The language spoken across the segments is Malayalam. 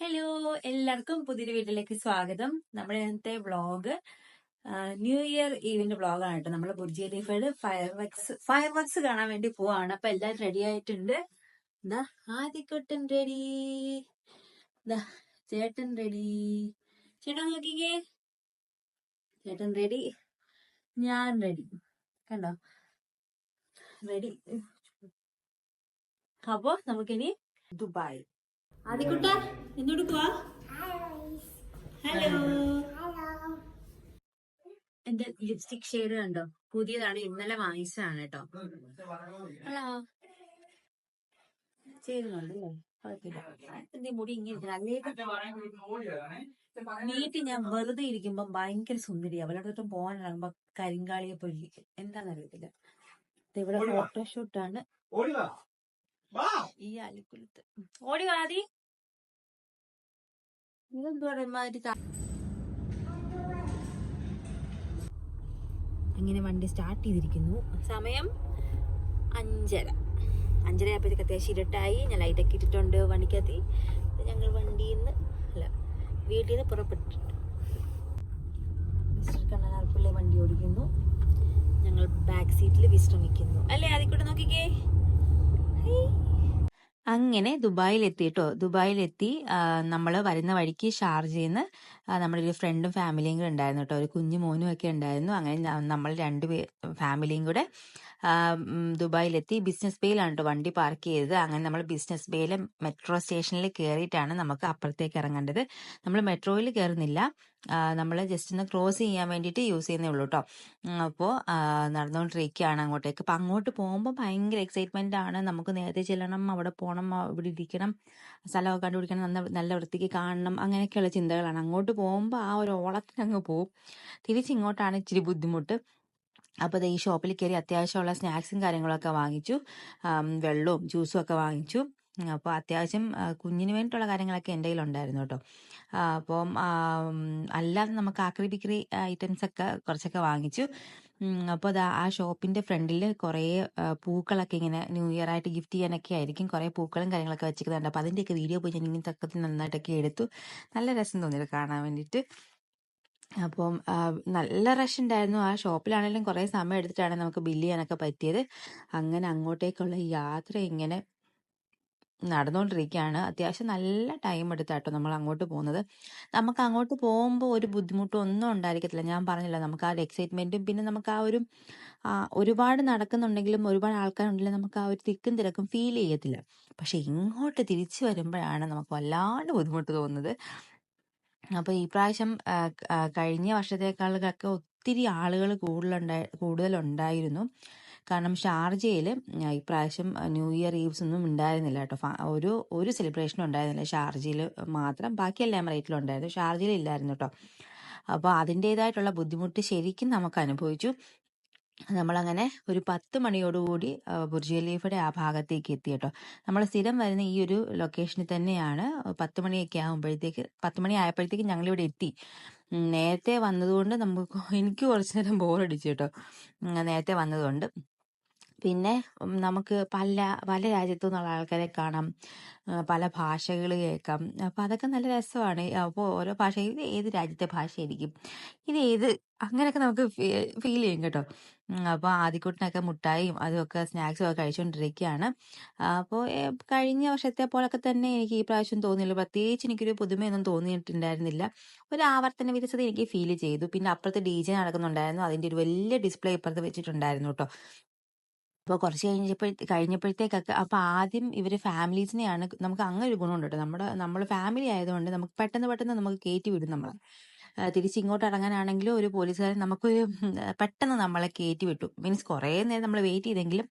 ഹലോ എല്ലാവർക്കും പുതിയൊരു വീട്ടിലേക്ക് സ്വാഗതം. നമ്മുടെ ഇന്നത്തെ വ്ളോഗ് ന്യൂ ഇയർ ഈവിന്റെ വ്ളോഗാണ് കേട്ടോ നമ്മൾ ബുർജി ഖലീഫയുടെ ഫയർ വർക്സ് ഫയർ വർക്സ് കാണാൻ വേണ്ടി പോവാണ്. അപ്പൊ എല്ലാരും റെഡി ആയിട്ടുണ്ട്? എന്താ ആദ്യക്കുട്ടൻ റെഡി ചേട്ടൻ റെഡി ചേട്ടൻ നോക്കിക്കേ. ചേട്ടൻ റെഡി ഞാൻ റെഡി കണ്ടോ? റെഡി അപ്പോ നമുക്കിനി ദുബായ്. ആദ്യക്കുട്ട എന്തെടുക്കുവാ ഹലോ എന്റെ ലിപ്സ്റ്റിക് ഷെയ്ഡ് കണ്ടോ? പുതിയതാണ് ഇന്നലെ വാങ്ങിച്ചതാണ് കേട്ടോ. ഹലോ കുഴപ്പമില്ല. എന്റെ മുടി ഇങ്ങനെ നീട്ടി ഞാൻ വെറുതെ ഇരിക്കുമ്പോ ഭയങ്കര സുന്ദരി അവളോടൊട്ടും പോകാനിറങ്ങുമ്പോ കരിങ്കാളിയെ പോയി എന്താണെന്നറിയത്തില്ല. അറിയത്തില്ല ഇവിടെ ഫോട്ടോഷൂട്ടാണ് ഈ അലിക്കുലത്ത്. ഓടി വാതി അങ്ങനെ വണ്ടി സ്റ്റാർട്ട് ചെയ്തിരിക്കുന്നു. സമയം അഞ്ചര. അഞ്ചര ആയപ്പോഴത്തേക്ക് അത്യാവശ്യം ഇരുട്ടായി. ഞാൻ ലൈറ്റൊക്കെ ഇട്ടിട്ടുണ്ട് വണ്ടിക്കകത്ത്. ഞങ്ങൾ വണ്ടിയിൽ നിന്ന് അല്ല വീട്ടിൽ നിന്ന് പുറപ്പെട്ടിട്ടുണ്ട് മിസ്റ്റർ കണ്ണനാർപ്പിള്ളി വണ്ടി ഓടിക്കുന്നു. ഞങ്ങൾ ബാക്ക് സീറ്റിൽ വിശ്രമിക്കുന്നു. അല്ലേ അതിക്കൂടെ നോക്കിക്കേ. ഹൈ. അങ്ങനെ ദുബായിൽ എത്തിട്ടോ ദുബായിലെത്തി നമ്മൾ വരുന്ന വഴിക്ക് ഷാർജയിൽ നിന്ന് നമ്മുടെ ഒരു ഫ്രണ്ടും ഫാമിലിയും കൂടെ ഉണ്ടായിരുന്നു കേട്ടോ. ഒരു കുഞ്ഞു മോനും ഒക്കെ ഉണ്ടായിരുന്നു. അങ്ങനെ നമ്മൾ രണ്ട് ഫാമിലിയും കൂടെ ദുബായിലെത്തി. ബിസിനസ് ബേയിലാണ് കേട്ടോ വണ്ടി പാർക്ക് ചെയ്തത്. അങ്ങനെ നമ്മൾ ബിസിനസ് ബേയിലെ മെട്രോ സ്റ്റേഷനിൽ കയറിയിട്ടാണ് നമുക്ക് അപ്പുറത്തേക്ക് ഇറങ്ങേണ്ടത്. നമ്മൾ മെട്രോയിൽ കയറുന്നില്ല. നമ്മൾ ജസ്റ്റ് ഒന്ന് ക്രോസ് ചെയ്യാൻ വേണ്ടിയിട്ട് യൂസ് ചെയ്യുന്നേ ഉള്ളൂ കേട്ടോ അപ്പോൾ നടന്നുകൊണ്ടിരിക്കുകയാണ് അങ്ങോട്ടേക്ക്. അപ്പം അങ്ങോട്ട് പോകുമ്പോൾ ഭയങ്കര എക്സൈറ്റ്മെന്റ് ആണ്. നമുക്ക് നേരത്തെ ചെല്ലണം അവിടെ പോകണം ഇവിടെ ഇരിക്കണം സ്ഥലമൊക്കെ കണ്ടുപിടിക്കണം നല്ല നല്ല വൃത്തിക്ക് കാണണം അങ്ങനെയൊക്കെയുള്ള ചിന്തകളാണ്. അങ്ങോട്ട് പോകുമ്പോൾ ആ ഒരു ഓളത്തിന് അങ്ങ് പോകും തിരിച്ചിങ്ങോട്ടാണ് ഇച്ചിരി ബുദ്ധിമുട്ട്. അപ്പോൾ ഈ ഷോപ്പിൽ കയറി അത്യാവശ്യമുള്ള സ്നാക്സും കാര്യങ്ങളൊക്കെ വാങ്ങിച്ചു. വെള്ളവും ജ്യൂസും ഒക്കെ വാങ്ങിച്ചു. അപ്പോൾ അത്യാവശ്യം കുഞ്ഞിന് വേണ്ടിയിട്ടുള്ള കാര്യങ്ങളൊക്കെ എന്റെ കയ്യിലുണ്ടായിരുന്നു കേട്ടോ. അപ്പം അല്ലാതെ നമുക്ക് ആക്രി ബിക്രി ഐറ്റംസ് ഒക്കെ കുറച്ചൊക്കെ വാങ്ങിച്ചു. അപ്പോൾ അത് ആ ഷോപ്പിന്റെ ഫ്രണ്ടിൽ കുറേ പൂക്കളൊക്കെ ഇങ്ങനെ ന്യൂ ഇയർ ആയിട്ട് ഗിഫ്റ്റ് ചെയ്യാനൊക്കെ ആയിരിക്കും. കുറേ പൂക്കളും കാര്യങ്ങളൊക്കെ വെച്ചിരിക്കുന്നുണ്ട്. അപ്പോൾ അതിന്റെയൊക്കെ വീഡിയോ പോയി ഞാൻ ഇങ്ങനെ തക്കത്തിൽ നന്നായിട്ടൊക്കെ എടുത്തു. നല്ല രസം തോന്നിയത് കാണാൻ വേണ്ടിയിട്ട്. അപ്പം നല്ല റഷ് ഉണ്ടായിരുന്നു. ആ ഷോപ്പിലാണെങ്കിലും കുറേ സമയം എടുത്തിട്ടാണ് നമുക്ക് ബില്ല് ചെയ്യാനൊക്കെ പറ്റിയത്. അങ്ങനെ അങ്ങോട്ടേക്കുള്ള യാത്ര ഇങ്ങനെ നടന്നുകൊണ്ടിരിക്കുകയാണ് അത്യാവശ്യം നല്ല ടൈം എടുത്താട്ടോ നമ്മൾ അങ്ങോട്ട് പോകുന്നത്. നമുക്ക് അങ്ങോട്ട് പോകുമ്പോൾ ഒരു ബുദ്ധിമുട്ടും ഒന്നും ഉണ്ടായിരിക്കത്തില്ല. ഞാൻ പറഞ്ഞില്ല നമുക്ക് ആ ഒരു എക്സൈറ്റ്മെന്റും പിന്നെ നമുക്ക് ആ ഒരു ഒരുപാട് നടക്കുന്നുണ്ടെങ്കിലും ഒരുപാട് ആൾക്കാരുണ്ടെങ്കിലും നമുക്ക് ആ ഒരു തിക്കും തിരക്കും ഫീൽ ചെയ്യത്തില്ല. പക്ഷെ ഇങ്ങോട്ട് തിരിച്ചു വരുമ്പോഴാണ് നമുക്ക് വല്ലാണ്ട് ബുദ്ധിമുട്ട് തോന്നുന്നത്. അപ്പൊ ഈ പ്രാവശ്യം കഴിഞ്ഞ വർഷത്തേക്കാളൊക്കെ ഒത്തിരി ആളുകൾ കൂടുതലുണ്ടായി കൂടുതലുണ്ടായിരുന്നു. കാരണം ഷാർജയിൽ ഇപ്രാവശ്യം പ്രാവശ്യം ന്യൂ ഇയർ ഈവ്സ് ഒന്നും ഉണ്ടായിരുന്നില്ല കേട്ടോ. ഒരു ഒരു സെലിബ്രേഷനും ഉണ്ടായിരുന്നില്ല ഷാർജയിൽ മാത്രം. ബാക്കി എമിറേറ്റിലും ഉണ്ടായിരുന്നു. ഷാർജയിൽ ഇല്ലായിരുന്നു കേട്ടോ. അപ്പോൾ അതിന്റെതായിട്ടുള്ള ബുദ്ധിമുട്ട് ശരിക്കും നമുക്ക് അനുഭവിച്ചു. നമ്മളങ്ങനെ ഒരു പത്ത് മണിയോടുകൂടി ബുർജ് ഖലീഫയുടെ ആ ഭാഗത്തേക്ക് എത്തി കേട്ടോ. നമ്മൾ സ്ഥിരം വരുന്ന ഈ ഒരു ലൊക്കേഷനിൽ തന്നെയാണ് പത്ത് മണിയൊക്കെ ആകുമ്പോഴത്തേക്ക് പത്ത് മണി ആയപ്പോഴത്തേക്ക് ഞങ്ങളിവിടെ എത്തി. നേരത്തെ വന്നതുകൊണ്ട് നമുക്ക് എനിക്ക് കുറച്ചു നേരം ബോറടിച്ചു കേട്ടോ. നേരത്തെ വന്നതുകൊണ്ട്. പിന്നെ നമുക്ക് പല പല രാജ്യത്തു നിന്നുള്ള ആൾക്കാരെ കാണാം. പല ഭാഷകൾ കേൾക്കാം. അപ്പൊ അതൊക്കെ നല്ല രസമാണ്. അപ്പോൾ ഓരോ ഭാഷ ഇത് ഏത് രാജ്യത്തെ ഭാഷയായിരിക്കും? ഇത് ഏത് അങ്ങനെയൊക്കെ നമുക്ക് ഫീൽ ചെയ്യും കേട്ടോ. അപ്പോൾ ആദ്യക്കൂട്ടിനൊക്കെ മുട്ടായും അതുമൊക്കെ സ്നാക്സും ഒക്കെ കഴിച്ചുകൊണ്ടിരിക്കുകയാണ് അപ്പോൾ കഴിഞ്ഞ വർഷത്തെ പോലൊക്കെ തന്നെ എനിക്ക് ഈ പ്രാവശ്യം തോന്നിയില്ല പ്രത്യേകിച്ച് എനിക്കൊരു പുതുമയൊന്നും തോന്നിയിട്ടുണ്ടായിരുന്നില്ല. ഒരു ആവർത്തന വിരസത എനിക്ക് ഫീൽ ചെയ്തു. പിന്നെ അപ്പുറത്ത് ഡി ജെ നടക്കുന്നുണ്ടായിരുന്നു. അതിന്റെ ഒരു വലിയ ഡിസ്പ്ലേ ഇപ്പുറത്ത് വെച്ചിട്ടുണ്ടായിരുന്നു കേട്ടോ. അപ്പോൾ കുറച്ച് കഴിഞ്ഞപ്പോഴത്തേ കഴിഞ്ഞപ്പോഴത്തേക്കൊക്കെ അപ്പോൾ ആദ്യം ഇവർ ഫാമിലീസിനെയാണ് നമുക്ക് അങ്ങനെ ഒരു ഗുണമുണ്ട് കേട്ടോ നമ്മുടെ നമ്മൾ ഫാമിലി ആയതുകൊണ്ട് നമുക്ക് പെട്ടെന്ന് പെട്ടെന്ന് നമുക്ക് കയറ്റി വിടും നമ്മൾ തിരിച്ച് ഇങ്ങോട്ട് ഇറങ്ങാനാണെങ്കിലും ഒരു പോലീസുകാരൻ നമുക്കൊരു പെട്ടെന്ന് നമ്മളെ കയറ്റി വിട്ടു. മീൻസ് കുറേ നേരം നമ്മൾ വെയിറ്റ് ചെയ്തെങ്കിലും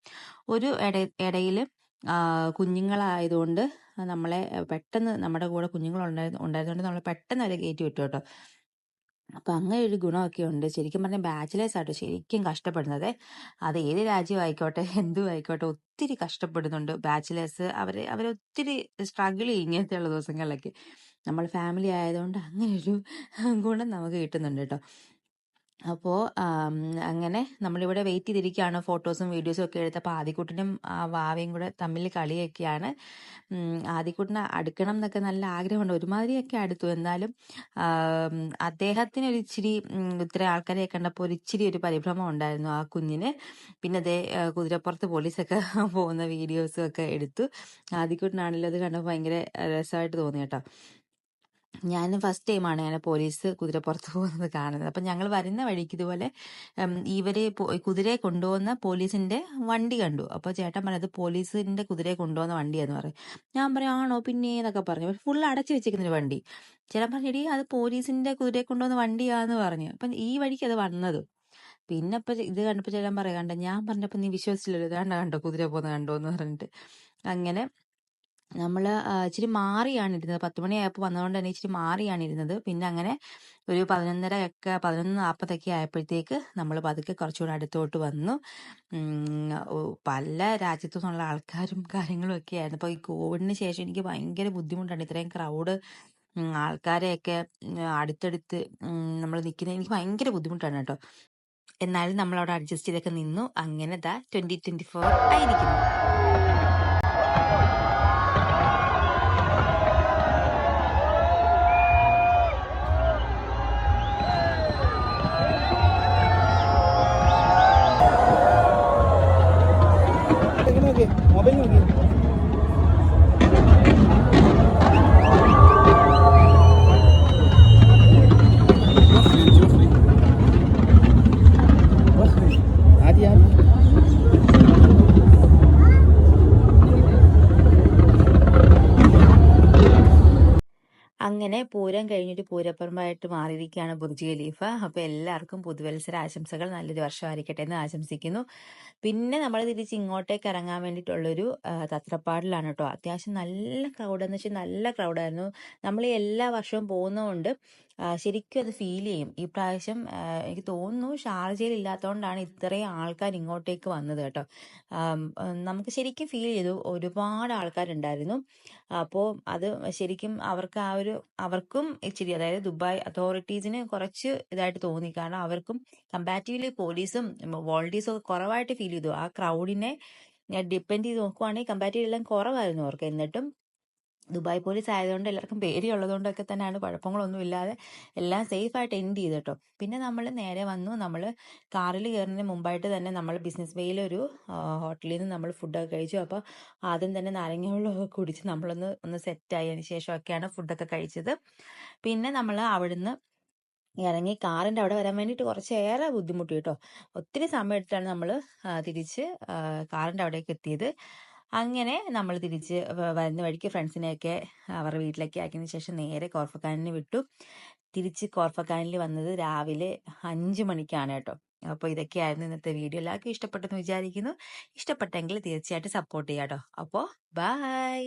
ഒരു ഇട ഇടയിൽ കുഞ്ഞുങ്ങളായതുകൊണ്ട് നമ്മളെ പെട്ടെന്ന് നമ്മുടെ കൂടെ കുഞ്ഞുങ്ങൾ ഉണ്ടായിരുന്നു ഉണ്ടായതുകൊണ്ട് നമ്മളെ പെട്ടെന്ന് അവരെ കയറ്റി വിട്ടു കേട്ടോ. അപ്പൊ അങ്ങനെ ഒരു ഗുണമൊക്കെ ഉണ്ട്. ശരിക്കും പറഞ്ഞാൽ ബാച്ചിലേഴ്സ് ആയിട്ട് ശരിക്കും കഷ്ടപ്പെടുന്നത്. അത് ഏത് രാജ്യം ആയിക്കോട്ടെ എന്തും ആയിക്കോട്ടെ ഒത്തിരി കഷ്ടപ്പെടുന്നുണ്ട്. ബാച്ചിലേഴ്സ് അവരെ അവരെ ഒത്തിരി സ്ട്രഗിൾ ചെയ്യും ഇങ്ങനത്തെയുള്ള ദിവസങ്ങളിലൊക്കെ. നമ്മൾ ഫാമിലി ആയതുകൊണ്ട് അങ്ങനെ ഒരു ഗുണം നമുക്ക് കിട്ടുന്നുണ്ട് കേട്ടോ. അപ്പോൾ അങ്ങനെ നമ്മളിവിടെ വെയിറ്റ് ചെയ്തിരിക്കുകയാണ്. ഫോട്ടോസും വീഡിയോസും ഒക്കെ എടുത്ത് അപ്പോൾ ആദിക്കുട്ടനും ആ വാവയും കൂടെ തമ്മിൽ കളിയൊക്കെയാണ്. ആദിക്കുട്ടിനെ അടുക്കണം എന്നൊക്കെ നല്ല ആഗ്രഹമുണ്ട്. ഒരുമാതിരിയൊക്കെ അടുത്തു. എന്നാലും അദ്ദേഹത്തിന് ഒരു ഇച്ചിരി ഇത്ര ആൾക്കാരെ കണ്ടപ്പോൾ ഒരു ഇച്ചിരി ഒരു പരിഭ്രമം ഉണ്ടായിരുന്നു ആ കുഞ്ഞിന്. പിന്നെ അതേ കുതിരപ്പുറത്ത് പോലീസൊക്കെ പോകുന്ന വീഡിയോസും ഒക്കെ എടുത്തു. ആദിക്കുട്ടനാണെങ്കിലും അത് കണ്ടപ്പോൾ ഭയങ്കര രസമായിട്ട് തോന്നി കേട്ടോ. ഞാൻ ഫസ്റ്റ് ടൈമാണ് ഞാൻ പോലീസ് കുതിര പുറത്ത് പോകുന്നത് കാണുന്നത്. അപ്പം ഞങ്ങൾ വരുന്ന വഴിക്ക് ഇതുപോലെ ഇവരെ കുതിരയെ കൊണ്ടുപോകുന്ന പോലീസിന്റെ വണ്ടി കണ്ടു. അപ്പോൾ ചേട്ടൻ പറഞ്ഞത് പോലീസിന്റെ കുതിരയെ കൊണ്ടുപോകുന്ന വണ്ടിയാന്ന് പറയും. ഞാൻ പറയും ആണോ? പിന്നെ എന്നൊക്കെ പറഞ്ഞു. ഫുൾ അടച്ചു വെച്ചിരിക്കുന്നൊരു വണ്ടി. ചേട്ടൻ പറഞ്ഞു അത് പോലീസിന്റെ കുതിരയെ കൊണ്ടുപോകുന്ന വണ്ടിയാന്ന് പറഞ്ഞു. അപ്പം ഈ വഴിക്ക് അത് വന്നത്. പിന്നെ ഇപ്പൊ ഇത് കണ്ടപ്പോൾ ചേട്ടൻ പറയാ കണ്ട? ഞാൻ പറഞ്ഞപ്പോൾ നീ വിശ്വസിച്ചില്ലല്ലോ. കണ്ട കണ്ടോ? കുതിര പോകുന്ന കണ്ടോ? എന്ന് പറഞ്ഞിട്ട്. അങ്ങനെ നമ്മൾ ഇച്ചിരി മാറിയാണ് ഇരുന്നത് പത്ത് മണിയായപ്പോൾ വന്നതുകൊണ്ട് തന്നെ ഇച്ചിരി മാറിയാണ് ഇരുന്നത് പിന്നെ അങ്ങനെ ഒരു പതിനൊന്നര ഒക്കെ പതിനൊന്ന് നാൽപ്പതൊക്കെ ആയപ്പോഴത്തേക്ക് നമ്മൾ പതുക്കെ കുറച്ചുകൂടെ അടുത്തോട്ട് വന്നു. പല രാജ്യത്തു നിന്നുള്ള ആൾക്കാരും കാര്യങ്ങളും ഒക്കെ ആയിരുന്നു. അപ്പോൾ ഈ കോവിഡിന് ശേഷം എനിക്ക് ഭയങ്കര ബുദ്ധിമുട്ടാണ്. ഇത്രയും ക്രൗഡ് ആൾക്കാരെയൊക്കെ അടുത്തടുത്ത് നമ്മൾ നിൽക്കുന്നത് എനിക്ക് ഭയങ്കര ബുദ്ധിമുട്ടാണ് കേട്ടോ. എന്നാലും നമ്മളവിടെ അഡ്ജസ്റ്റ് ചെയ്തൊക്കെ നിന്നു. അങ്ങനെ ദാ ട്വന്റി ട്വന്റി ഫോർ ആയിരിക്കുന്നു. இங்கே மொபைல் இங்கே ஆதி ஆதி അങ്ങനെ പൂരം കഴിഞ്ഞിട്ട് പൂരപ്പറമ്പായിട്ട് മാറിയിരിക്കുകയാണ് ബുർജ് ഖലീഫ. അപ്പൊ എല്ലാവർക്കും പുതുവത്സര ആശംസകൾ. നല്ലൊരു വർഷമായിരിക്കട്ടെ എന്ന് ആശംസിക്കുന്നു. പിന്നെ നമ്മൾ തിരിച്ച് ഇങ്ങോട്ടേക്ക് ഇറങ്ങാൻ വേണ്ടിയിട്ടുള്ളൊരു തത്രപ്പാടിലാണ് കേട്ടോ. അത്യാവശ്യം നല്ല ക്രൗഡ് എന്ന് വെച്ചാൽ നല്ല ക്രൗഡായിരുന്നു നമ്മൾ എല്ലാ വർഷവും പോകുന്നതുകൊണ്ട് ശരിക്കും അത് ഫീൽ ചെയ്യും. ഈ പ്രാവശ്യം എനിക്ക് തോന്നുന്നു ഷാർജയിൽ ഇല്ലാത്തതുകൊണ്ടാണ് ഇത്രയും ആൾക്കാർ ഇങ്ങോട്ടേക്ക് വന്നത് കേട്ടോ. നമുക്ക് ശരിക്കും ഫീൽ ചെയ്തു. ഒരുപാട് ആൾക്കാരുണ്ടായിരുന്നു. അപ്പോൾ അത് ശരിക്കും അവർക്ക് ആ ഒരു അവർക്കും ഇച്ചിരി അതായത് ദുബായ് അതോറിറ്റീസിന് കുറച്ച് ഇതായിട്ട് തോന്നി. കാരണം അവർക്കും കമ്പാരിറ്റീവ്ലി പോലീസും വോളണ്ടീസും ഒക്കെ കുറവായിട്ട് ഫീൽ ചെയ്തു. ആ ക്രൗഡിനെ ഡിപ്പെൻഡ് ചെയ്ത് നോക്കുവാണെങ്കിൽ കമ്പാരിറ്റീവ് എല്ലാം കുറവായിരുന്നു അവർക്ക്. എന്നിട്ടും ദുബായ് പോലീസ് ആയതുകൊണ്ട് എല്ലാവർക്കും പേടിയുള്ളതുകൊണ്ടൊക്കെ തന്നെയാണ്. കുഴപ്പങ്ങളൊന്നും ഇല്ലാതെ എല്ലാം സേഫായിട്ട് എൻഡ് ചെയ്തു കേട്ടോ പിന്നെ നമ്മൾ നേരെ വന്നു. നമ്മൾ കാറിൽ കയറുന്നതിന് മുമ്പായിട്ട് തന്നെ നമ്മൾ ബിസിനസ് വേയിലൊരു ഹോട്ടലിൽ നിന്ന് നമ്മൾ ഫുഡൊക്കെ കഴിച്ചു. അപ്പോൾ ആദ്യം തന്നെ നാരങ്ങ വെള്ളമൊക്കെ കുടിച്ച് നമ്മളൊന്ന് ഒന്ന് സെറ്റായതിന് ശേഷമൊക്കെയാണ് ഫുഡൊക്കെ കഴിച്ചത്. പിന്നെ നമ്മൾ അവിടുന്ന് ഇറങ്ങി കാറിന്റെ അവിടെ വരാൻ വേണ്ടിയിട്ട് കുറച്ചേറെ ബുദ്ധിമുട്ടി കേട്ടോ. ഒത്തിരി സമയം എടുത്താണ് നമ്മൾ തിരിച്ച് കാറിന്റെ അവിടേക്ക് എത്തിയത്. അങ്ങനെ നമ്മൾ തിരിച്ച് വരുന്ന വഴിക്ക് ഫ്രണ്ട്സിനെയൊക്കെ അവരുടെ വീട്ടിലേക്ക് ആക്കിയതിന് ശേഷം നേരെ കോർഫക്കാനിന് വിട്ടു. തിരിച്ച് കോർഫക്കാനിൽ വന്നത് രാവിലെ അഞ്ച് മണിക്കാണ് കേട്ടോ. അപ്പോൾ ഇതൊക്കെയായിരുന്നു ഇന്നത്തെ വീഡിയോ. എല്ലാവർക്കും ഇഷ്ടപ്പെട്ടെന്ന് വിചാരിക്കുന്നു. ഇഷ്ടപ്പെട്ടെങ്കിൽ തീർച്ചയായിട്ടും സപ്പോർട്ട് ചെയ്യാം കേട്ടോ അപ്പോൾ ബൈ.